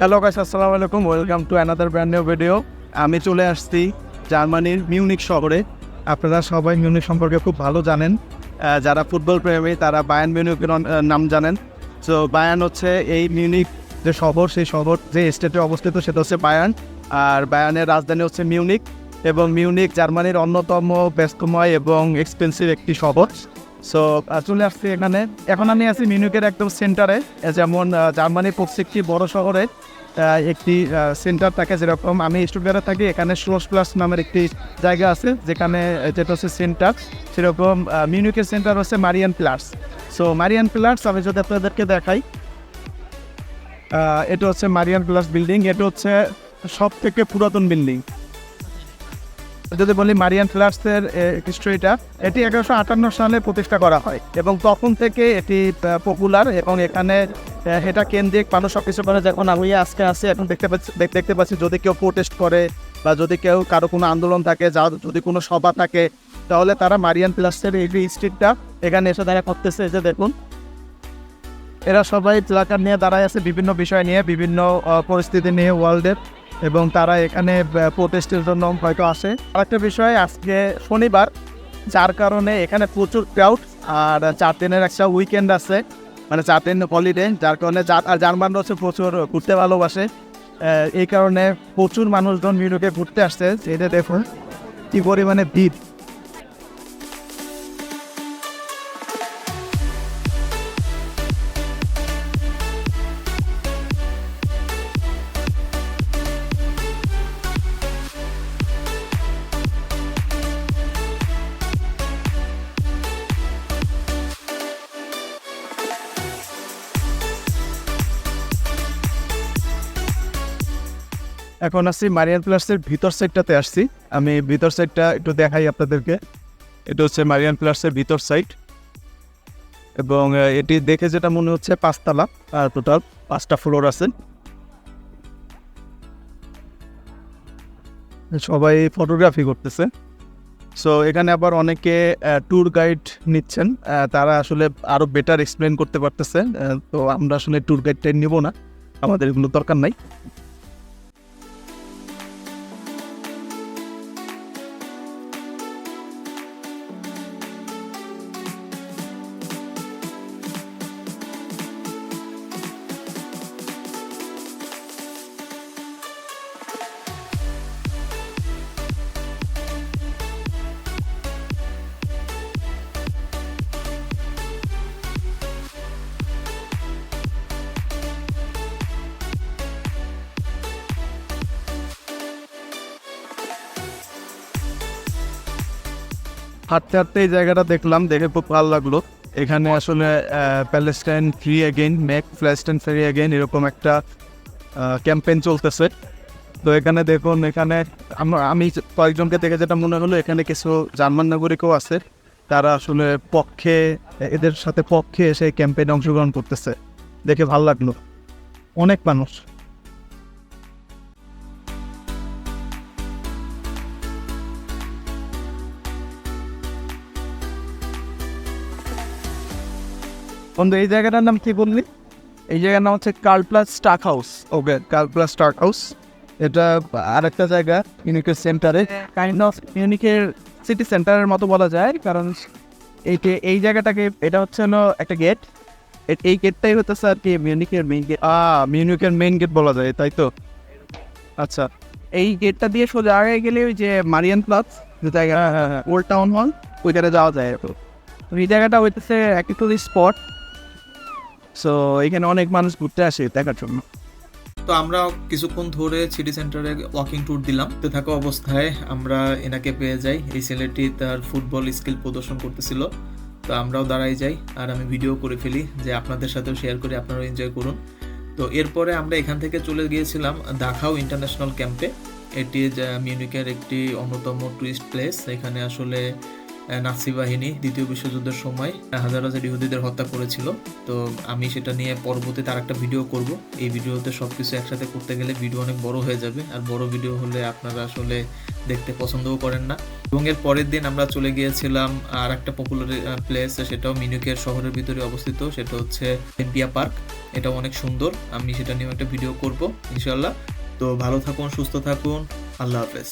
Hello guys আসসালামু আলাইকুম। Welcome to another brand new video আমি চলে আসছি জার্মানির মিউনিক শহরে। আপনারা সবাই মিউনিক সম্পর্কে খুব ভালো জানেন। যারা ফুটবল প্রেমী, তারা বায়ান মিউনিকের নাম জানেন। সো বায়ান হচ্ছে এই মিউনিক যে শহর, সেই শহর যে স্টেটে অবস্থিত, সেটা হচ্ছে বায়ান আর বায়ানের রাজধানী হচ্ছে মিউনিক। এবং মিউনিক জার্মানির অন্যতম ব্যস্তময় এবং এক্সপেন্সিভ একটি শহর। সো চলে আসছি এখানে। এখন আমি আছি মিউনিকের একদম সেন্টারে যেমন জার্মানির প্রত্যেকটি বড় শহরে একটি সেন্টার থাকে যেরকম আমি স্টুডিওতে থাকি, এখানে শ্লোস প্লাস নামের একটি জায়গা আছে, যেখানে যেটা হচ্ছে সেন্টার সেরকম মিউনিকের সেন্টার হচ্ছে Marienplatz so Marienplatz আমি যদি আপনাদেরকে দেখাই এটা হচ্ছে মারিয়ান প্লাস বিল্ডিং এটা হচ্ছে সব থেকে পুরাতন বিল্ডিং যদি বলি মারিয়ান ফ্ল্যাটসের হিস্ট্রিটা এটি এগারোশো আটান্ন সালে প্রতিষ্ঠা করা হয় এবং তখন থেকে এটি পপুলার এবং এখানে এটা কেন্দ্রিক মানুষ সব কিছু করে যখন আমি আজকে আসি এখন দেখতে পাচ্ছি দেখতে পাচ্ছি, যদি কেউ প্রোটেস্ট করে বা যদি কেউ কারও কোনো আন্দোলন থাকে, যা যদি কোনো সভা থাকে, তাহলে তারা মারিয়ান প্লাস্টের এই স্ট্রিটটা এখানে এসে দেখা করতেছে যে দেখুন। এরা সবাই প্লাকার নিয়ে দাঁড়ায় আছে বিভিন্ন বিষয় নিয়ে, বিভিন্ন পরিস্থিতি নিয়ে ওয়ার্ল্ডের এবং তারা এখানে প্রোটেস্টের জন্য হয়তো আসে আরেকটা বিষয়, আজকে শনিবার, যার কারণে এখানে প্রচুর ক্রাউড আর চার দিনের একটা উইকেন্ড আছে মানে চার দিন হলিডে যার কারণে আর জার্মানরা হচ্ছে প্রচুর ঘুরতে ভালোবাসে। এই কারণে প্রচুর মানুষজন মিউনিকে ঘুরতে আসছে। এটা দেখুন, কি পরিমাণে ভিড়। এখন আসছি মারিয়ান প্লাসের ভিতর সাইডটাতে আসছি। আমি ভিতর সাইডটা একটু দেখাই আপনাদেরকে। এটা হচ্ছে মারিয়ান প্লাসের ভিতর সাইড এবং এটি দেখে যেটা মনে হচ্ছে পাঁচতলা, আর টোটাল পাঁচটা ফ্লোর আছে। সবাই ফটোগ্রাফি করতেছে। সো এখানে আবার অনেকে ট্যুর গাইড নিচ্ছেন। তারা আসলে আরও বেটার এক্সপ্লেন করতে পারতেছে। তো আমরা আসলে ট্যুর গাইডটাই নিব না। আমাদের এগুলো দরকার নাই। হাঁটতে হাঁটতে এই জায়গাটা দেখলাম, দেখে খুব ভালো লাগল। এখানে আসলে Palestine free again make Palestine free again এরকম একটা ক্যাম্পেইন চলতেছে। তো এখানে দেখুন, এখানে আমরা আমি কয়েকজনকে দেখে যেটা মনে হলো, এখানে কিছু জার্মান নাগরিকও আছে। তারা আসলে পক্ষে, এদের সাথে পক্ষে এসে ক্যাম্পেইনে অংশগ্রহণ করতেছে। দেখে ভালো লাগল। অনেক মানুষ। বন্ধু এই জায়গাটার নাম কি বললি? এই জায়গার নাম হচ্ছে Karlsplatz Stachus okay Karlsplatz Stachus এটা আরেকটা জায়গা ইউনিকের সেন্টারে কাইন্ড অফ ইউনিকের সিটি সেন্টারের মতো বলা যায় কারণ এইটা এই জায়গাটাকে এটা হচ্ছে হলো একটা গেট এই গেটটাই হতেছে আর কি মিউনিকের মেইন গেট আ মিউনিকের মেইন গেট বলা যায় তাই তো? আচ্ছা। এই গেটটা দিয়ে সোজা আগে গেলে ওই যে মারিয়ান প্লাস যে জায়গা হ্যাঁ ওল্ড টাউন হল ওইখানে যাওয়া যায়। তো। এই জায়গাটা হইতেছে একটা টুরিস্ট স্পট সো এখানে অনেক মানুষ ঘুরতে আসে দেখার জন্য। তো আমরা কিছুক্ষণ ধরে সিটি সেন্টারে ওয়াকিং ট্যুর দিলাম। তো থাকা অবস্থায় আমরা এনাকে পেয়ে যাই। এই ছেলেটি তার ফুটবল স্কিল প্রদর্শন করতেছিল। তো আমরাও দাঁড়াই যাই আর আমি ভিডিও করে ফেলি যে আপনাদের সাথেও শেয়ার করি, আপনারাও এনজয় করুন। তো এরপরে আমরা এখান থেকে চলে গিয়েছিলাম দাখাও ইন্টারন্যাশনাল ক্যাম্পে এটি মিউনিকের একটি অন্যতম টুরিস্ট প্লেস এখানে আসলে নাৎসি বাহিনী দ্বিতীয় বিশ্বযুদ্ধের সময় হাজার হাজার ইহুদিদের হত্যা করেছিল। তো আমি সেটা নিয়ে পরবর্তীতে আর একটা ভিডিও করব। এই ভিডিওতে সব কিছু একসাথে করতে গেলে ভিডিও অনেক বড় হয়ে যাবে। আর বড় ভিডিও হলে আপনারা আসলে দেখতে পছন্দও করেন না। এবং এর পরের দিন আমরা চলে গিয়েছিলাম আর একটা পপুলার প্লেস সেটাও মিউনিকের শহরের ভিতরে অবস্থিত। সেটা হচ্ছে এম্পিয়া পার্ক। এটাও অনেক সুন্দর। আমি সেটা নিয়েও একটা ভিডিও করব ইনশাল্লাহ তো ভালো থাকুন, সুস্থ থাকুন। আল্লাহ হাফেজ।